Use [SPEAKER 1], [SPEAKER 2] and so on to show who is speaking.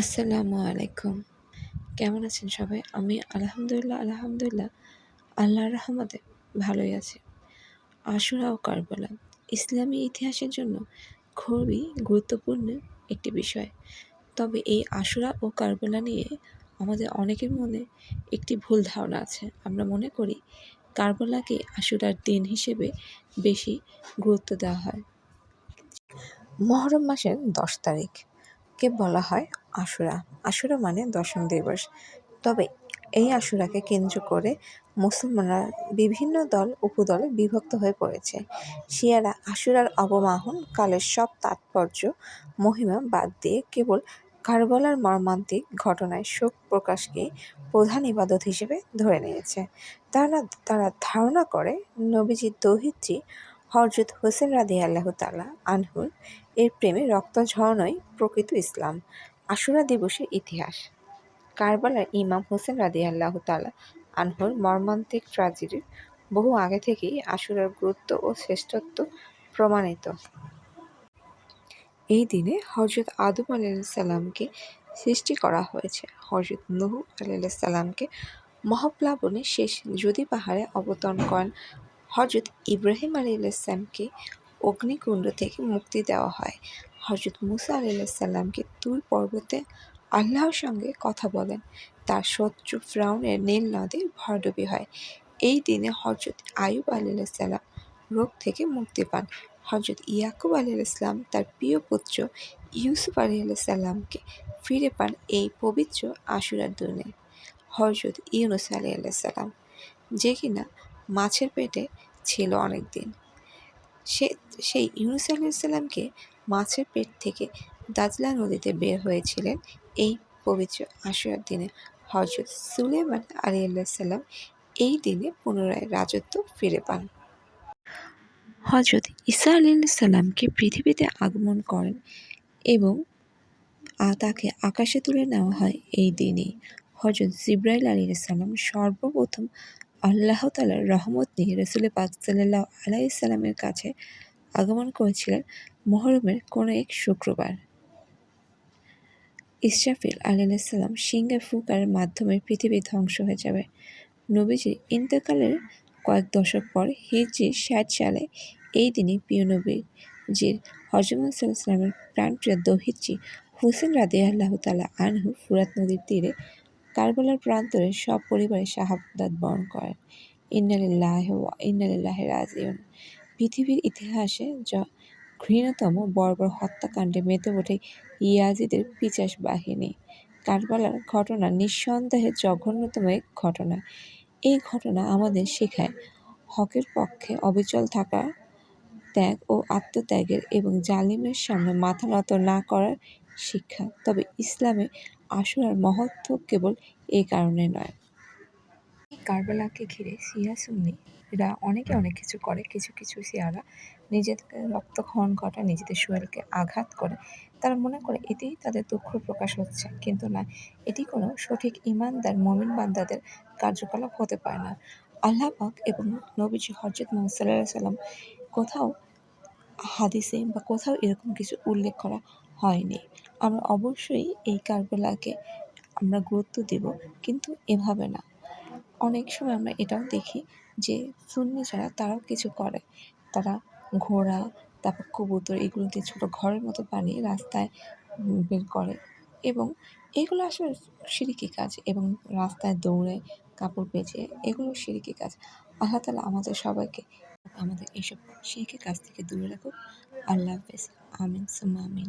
[SPEAKER 1] আসসালামু আলাইকুম। কেমন আছেন সবাই? আমি আলহামদুলিল্লাহ আলহামদুলিল্লাহ, আল্লাহর রহমতে ভালোই আছি। আশুরা ও কারবালা, ইসলামী ইতিহাসের জন্য খুবই গুরুত্বপূর্ণ একটি বিষয়। তবে এই আশুরা ও কারবালা নিয়ে আমাদের অনেকের মনে একটি ভুল ধারণা আছে। আমরা মনে করি কারবালাকে আশুরার দিন হিসেবে বেশি গুরুত্ব দেওয়া হয়। মহরম মাসের দশ তারিখ। কে বলা হয় আশুরা। আশুরা মানে দশম দিবস। তবে এই আশুরাকে কেন্দ্র করে মুসলমানরা বিভিন্ন দল, উপদলে বিভক্ত হয়ে পড়েছে। শিয়ারা আশুরার অবমাহন কালের সব তাৎপর্য, মহিমা বাদ দিয়ে কেবল কারবালার মর্মান্তিক ঘটনায় শোক প্রকাশকে প্রধান ইবাদত হিসেবে ধরে নিয়েছে। তারা তারা ধারণা করে নবীজির দৌহিত্রী হরজত হোসেন রাদি আল্লাহ তালা আনহুর এর প্রেমে রক্ত ঝরণই প্রকৃত ইসলাম আশুরা দিবসের ইতিহাস। কারবালার ইমাম হোসেন রাদি আল্লাহ তালা আনহুর মর্মান্তিক ট্রাজেডির বহু আগে থেকেই আশুরার গুরুত্ব ও শ্রেষ্ঠত্ব প্রমাণিত। এই দিনে হজরত আদম আলাইসাল্লামকে সৃষ্টি করা হয়েছে। হজরত নুহু আলাইসাল্লামকে মহাপ্লাবনে শেষ যদি পাহাড়ে অবতরণ করেন হজরত ইব্রাহিম আলী ইসলামকে অগ্নিকুণ্ড থেকে মুক্তি দেওয়া হয়। হজরত মুসা আলাইসাল্লামকে তুর পর্বতে আল্লাহর সঙ্গে কথা বলেন। তার শত্রু ফ্রাউনের নীল নদে ভরডুবি হয়। এই দিনে হজরত আয়ুব আলাইসাল্লাম রোগ থেকে মুক্তি পান। হজরত ইয়াকুব আলী ইসলাম তার প্রিয় পুত্র ইউসুফ আলী সাল্লামকে ফিরে পান এই পবিত্র আশুরার দিনে হজরত ইউনুস আলী সাল্লাম যে কিনা মাছের পেটে ছিল অনেক দিন সে, সেই ইউনুস আলাইসাল্লামকে মাছের পেট থেকে দাজলা নদীতে বের হয়েছিলেন এই পবিত্র আশুরার দিনে। হজরত সুলেমান আলী সাল্লাম এই দিনে পুনরায় রাজত্ব ফিরে পান। হজরত ঈসা সাল্লামকে পৃথিবীতে আগমন করেন এবং তাকে আকাশে তুলে নেওয়া হয় এই দিনেই। হজরত জিব্রাইল আলী সাল্লাম সর্বপ্রথম আল্লাহ তালার রহমত নিয়ে রসুল পাক সাল্লাহ আলাইসাল্লামের কাছে আগমন করেছিলেন মহরমের কোনো এক শুক্রবার। ইসরাফিল আলাইসাল্লাম সিংহে ফুকার মাধ্যমে পৃথিবী ধ্বংস হয়ে যাবে। নবীজির ইন্তেকালের কয়েক দশক পর হিজরি ষাট সালে এই দিনে প্রিয় নবীজির হজরত সাল্লামের প্রাণপ্রিয় দহিত্রী হুসেন রাদে আল্লাহ তালা আনহু ফুরাত নদীর তীরে কারবালার প্রান্তরে সব পরিবারে শাহাদাত বরণ করেন। ইন্নালিল্লাহ ইন্নালিল্লাহ রাজিউন। পৃথিবীর ইতিহাসে ঘৃণতম বর্বর হত্যাকাণ্ডে মেতে ওঠে ইয়াজিদের পিচাস বাহিনী। কারবালার ঘটনা নিঃসন্দেহে জঘন্যতম এক ঘটনা। এই ঘটনা আমাদের শেখায় হকের পক্ষে অবিচল থাকা, ত্যাগ ও আত্মত্যাগের এবং জালিমের সামনে মাথা নত না করার শিক্ষা। তবে ইসলামে আশুরার মহত্ব কেবল এই কারণে নয়। কারবালাকে ঘিরে সিয়া সুন্নিরা অনেকে অনেক কিছু করে। কিছু কিছু সিয়ারা নিজেদের রক্তক্ষরণ ঘটা নিজেদের শরীরকে আঘাত করে। তারা মনে করে এতেই তাদের দুঃখ প্রকাশ হচ্ছে। কিন্তু না, এটি কোনো সঠিক ইমানদার মমিন বান্দাদের কার্যকলাপ হতে পারে না। আল্লাহ পাক এবং নবীজি হজরত মোহাম্মদ সাল্লাহ সাল্লাম কোথাও হাদিসে বা কোথাও এরকম কিছু উল্লেখ করা হয়নি। আমরা অবশ্যই এই কারবালাকে আমরা গুরুত্ব দেব, কিন্তু এভাবে না। অনেক সময় আমরা এটাও দেখি যে সুন্নি যারা, তারাও কিছু করে। তারা ঘোড়া, তারপর কবুতর এগুলো দিয়ে ছোটো ঘরের মতো বানিয়ে রাস্তায় বের করে। এবং এগুলো আসলে সিরিকি কাজ, এবং রাস্তায় দৌড়ে, কাপড় বেঁচে এগুলো সিরিকি কাজ। আল্লাহ তালা আমাদের সবাইকে আমাদের এইসব সিরিকি কাজ থেকে দূরে রাখুক। আল্লাহ হাফেজ। আমিন, সুম্মা আমিন।